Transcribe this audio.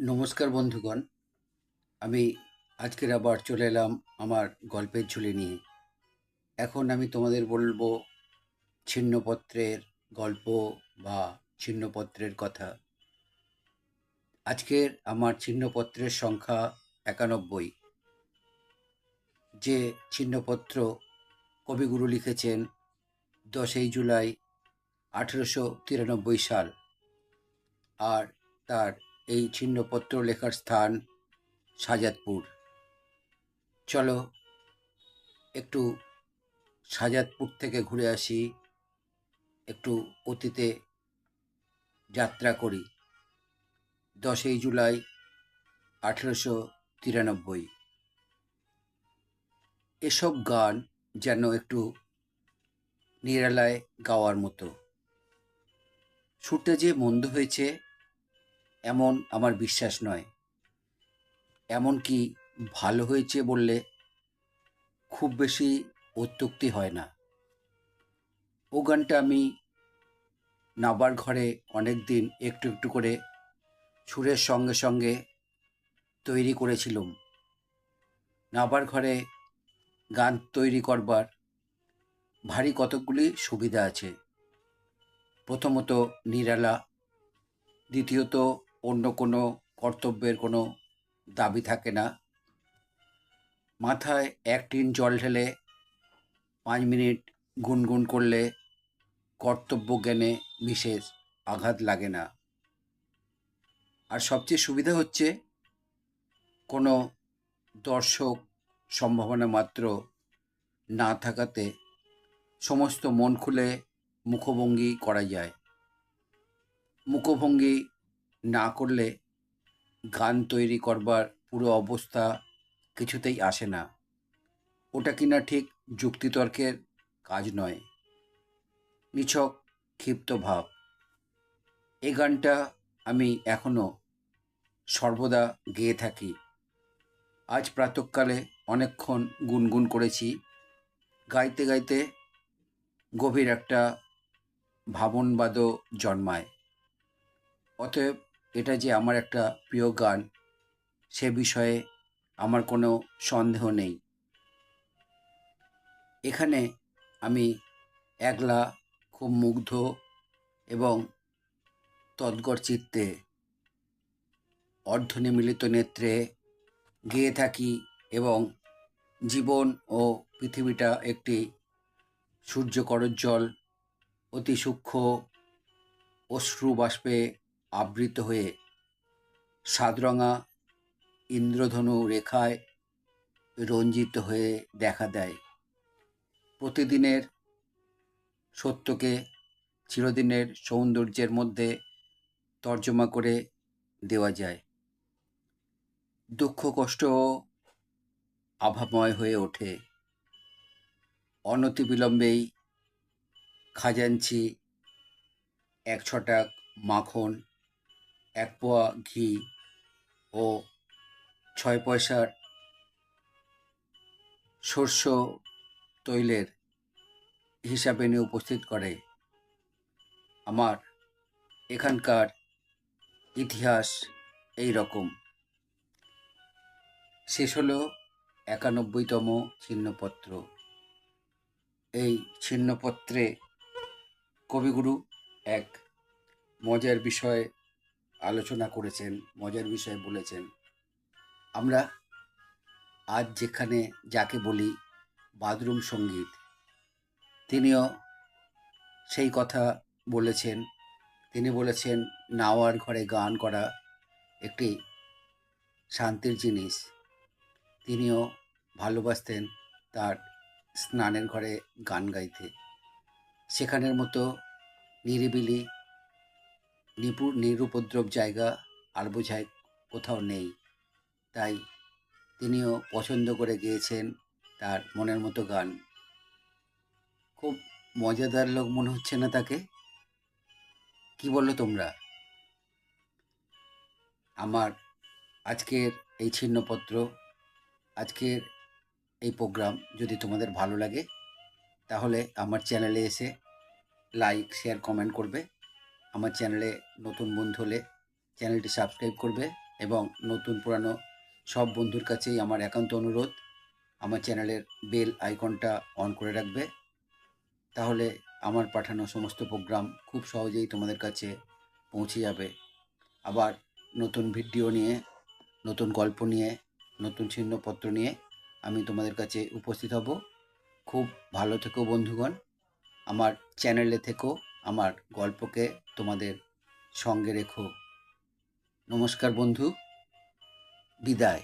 নমস্কার বন্ধুগণ। আমি আজকের আবার চলে এলাম আমার গল্পের ঝুলি নিয়ে। এখন আমি তোমাদের বলব ছিন্নপত্রের গল্প বা ছিন্নপত্রের কথা। আজকের আমার ছিন্নপত্রের সংখ্যা একানব্বই। যে ছিন্নপত্র কবিগুরু লিখেছেন দশই জুলাই আঠেরোশো তিরানব্বই সাল। আর তার এই ছিন্নপত্র লেখার স্থান সাজাদপুর চলো একটু সাজাদপুর থেকে ঘুরে আসি, একটু অতীতে যাত্রা করি। দশই জুলাই আঠেরোশো তিরানব্বই। এসব গান যেন একটু নিরালায় গাওয়ার মতো। সুরটা যে মন্দ হয়েছে এমন আমার বিশ্বাস নয়। এমনকি ভালো হয়েছে বললে খুব বেশি অত্যুক্তি হয় না। ও গানটা আমি নাবার ঘরে অনেক দিন একটু একটু করে সুরের সঙ্গে সঙ্গে তৈরি করেছিলাম। নাবার ঘরে গান তৈরি করবার ভারী কতকগুলি সুবিধা আছে। প্রথমত, নিরালা, দ্বিতীয়ত অন্য কোনো কর্তব্যের কোনো দাবি থাকে না। মাথায় এক টিন জল ঢেলে পাঁচ মিনিট গুনগুন করলে কর্তব্য জ্ঞানে বিশেষ আঘাত লাগে না। আর সবচেয়ে সুবিধা হচ্ছে, কোনো দর্শক সম্ভাবনা মাত্র না থাকাতে সমস্ত মন খুলে মুখভঙ্গি করা যায়। মুখভঙ্গি না করলে গান তৈরি করবার পুরো অবস্থা কিছুতেই আসে না। ওটা কিনা ঠিক যুক্তিতর্কের কাজ নয়। নিছক ক্ষিপ্ত ভাব। এই গানটা আমি এখনও সর্বদা গেয়ে থাকি। আজ প্রাতকালে অনেকক্ষণ গুনগুন করেছি। গাইতে গাইতে গভীর একটা ভাবনবাদও জন্মায়। অতএব এটা যে আমার একটা প্রিয় গান, সে বিষয়ে আমার কোনো সন্দেহ নেই। এখানে আমি একলা, খুব মুগ্ধ এবং তদ্গর চিত্তে অর্ধনিমিলিত নেত্রে গেয়ে থাকি এবং জীবন ও পৃথিবীটা একটি সূর্যকরজ্জল অতি সূক্ষ্ম অশ্রু বাষ্পে আবৃত হয়ে সাদরঙা ইন্দ্রধনু রেখায় রঞ্জিত হয়ে দেখা দেয়। প্রতিদিনের সত্যকে চিরদিনের সৌন্দর্যের মধ্যে তর্জমা করে দেওয়া যায়। দুঃখ, কষ্ট আভাময় হয়ে ওঠে। অনতিবিলম্বেই খাজাঞ্চি এক ছটাক মাখন এক পোয়া ঘি ও ছয় পয়সার শস্য তৈলের হিসাবে নিয়ে উপস্থিত করে। আমার এখানকার ইতিহাস এই রকম। শেষ হলো একানব্বইতম ছিন্নপত্র। এই ছিন্নপত্রে কবিগুরু এক মজার বিষয় আলোচনা করেছেন, মজার বিষয় বলেছেন। আমরা আজ যেখানে যাকে বলি বাথরুম সংগীত, তিনিও সেই কথা বলেছেন। তিনি বলেছেন, নাওয়ার ঘরে গান করা একটি শান্তির জিনিস। তিনিও ভালোবাসতেন তার স্নানের ঘরে গান গাইতে। সেখানের মতো নিরিবিলি নিপু নিরুপদ্রব জায়গা আর বোঝায় কোথাও নেই। তাই তিনিও পছন্দ করে গেয়েছেন তার মনের মতো গান। খুব মজাদার লোক মনে হচ্ছে না তাকে? কি বলল তোমরা? আমার আজকের এই ছিন্নপত্র, আজকের এই প্রোগ্রাম যদি তোমাদের ভালো লাগে, তাহলে আমার চ্যানেলে এসে লাইক, শেয়ার, কমেন্ট করবে। আমার চ্যানেলে নতুন বন্ধু হলে চ্যানেলটি সাবস্ক্রাইব করবে এবং নতুন পুরানো সব বন্ধুর কাছেই আমার একান্ত অনুরোধ, আমার চ্যানেলের বেল আইকনটা অন করে রাখবে। তাহলে আমার পাঠানো সমস্ত প্রোগ্রাম খুব সহজেই তোমাদের কাছে পৌঁছে যাবে। আবার নতুন ভিডিও নিয়ে, নতুন গল্প নিয়ে, নতুন চিহ্নপত্র নিয়ে আমি তোমাদের কাছে উপস্থিত হব। খুব ভালো থেকো বন্ধুগণ, আমার চ্যানেলে থেকো। আমার গল্পকে তোমাদের সঙ্গে রেখো। নমস্কার বন্ধু। বিদায়।